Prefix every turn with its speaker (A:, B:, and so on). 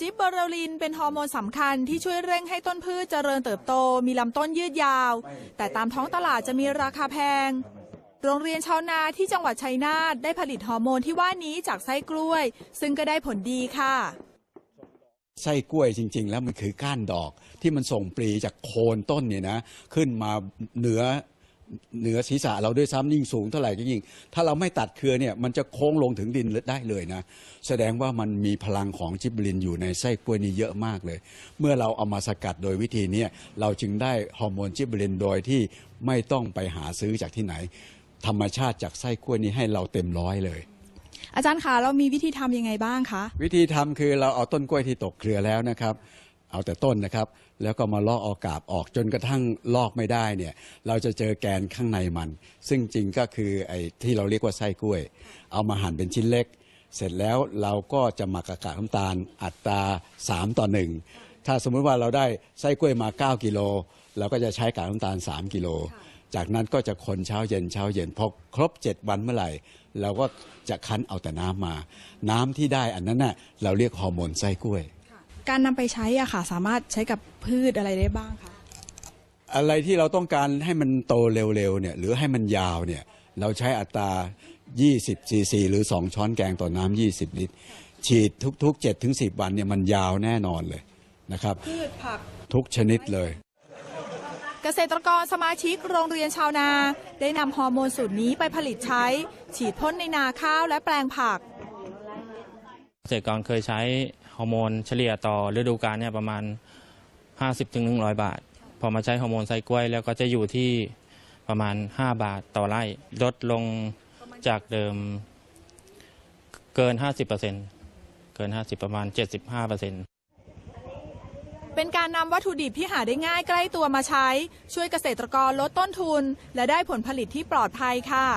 A: จิบเบอร์เรลินเป็นฮอร์โมนสำคัญที่ช่วยเร่งให้ต้นพืชเจริญเติบโต มีลำต้นยืดยาว แต่ตามท้องตลาดจะมีราคาแพง โรงเรียนชาวนาที่จังหวัดชัยนาทได้ผลิตฮอร์โมนที่ว่านี้จากไส้กล้วย ซึ่งก็ได้ผลดีค่ะ
B: ไส้กล้วยจริง ๆ แล้วมันคือก้านดอกที่มันส่งปลีจากโคนต้นเนี่ยนะ ขึ้นมาเหนือ เหนือศีรษะเราด้วยซ้ำยิ่งสูงเท่าไหร่ก็ยิ่ง ถ้าเราไม่ตัดเครือเนี่ยมันจะโค้งลงถึงดินได้เลยนะ แสดงว่ามันมีพลังของจิบลินอยู่ในไส้กล้วยนี้เยอะมากเลย เมื่อเราเอามาสกัดโดยวิธีเนี้เราจึงได้ฮอร์โมนจิบลินโดยที่ไม่ต้องไปหาซื้อจากที่ไหน ธรรมชาติจากไส้กล้วยนี้ให้เราเต็มร้อยเลย
A: อาจารย์คะเรามีวิธีทำยังไงบ้างคะ
B: วิธีทำคือเราเอาต้นกล้วยที่ตกเครือแล้วนะครับ เอาแต่ต้นนะครับ แล้วก็มาลอกเอากาบออกจนกระทั่งลอกไม่ได้เนี่ยเราจะเจอแกนข้างในมัน ซึ่งจริงก็คือไอ้ที่เราเรียกว่าไส้กล้วย เอามาหั่นเป็นชิ้นเล็ก เสร็จแล้วเราก็จะหมักกบกากน้ำตาลอัตรา 3 ต่อ 1 ถ้าสมมุติว่าเราได้ไส้กล้วยมา 9 กิโลเราก็จะใช้กากน้ำตาล 3 กิโล จากนั้นก็จะคนเช้าเย็นเช้าเย็นพอครบ 7 วันเมื่อไหร่ เราก็จะคั้นเอาแต่น้ำมา น้ำที่ได้อันนั้นน่ะเราเรียกฮอร์โมนไส้กล้วย
A: การนำไปใช้อะค่ะ สามารถใช้กับพืชอะไรได้บ้างคะ
B: อะไรที่เราต้องการให้มันโตเร็วๆเนี่ยหรือให้มันยาวเนี่ยเราใช้อัตรา 20 ซีซี หรือ 2 ช้อนแกงต่อน้ำ 20 ลิตร ฉีดทุกๆ 7 ถึง 10 วันเนี่ยมันยาวแน่นอนเลยนะครับ
A: พืชผัก
B: ทุกชนิดเลย
A: เกษตรกรสมาชิกโรงเรียนชาวนา ได้นำฮอร์โมนสูตรนี้ไปผลิตใช้ ฉีดพ่นในนาข้าวและแปลงผัก
C: เกษตรกรเคยใช้ ฮอร์โมนเฉลี่ยต่อฤดูกาลเนี่ยประมาณ 50-100 บาท พอมาใช้ฮอร์โมนไส้กล้วยแล้วก็จะอยู่ที่ประมาณ 5 บาทต่อไร่ ลดลงจากเดิมเกิน 50%เกิน 50 ประมาณ 75%
A: เป็นการนำวัตถุดิบที่หาได้ง่ายใกล้ตัวมาใช้ ช่วยเกษตรกรลดต้นทุน และได้ผลผลิตที่ปลอดภัยค่ะ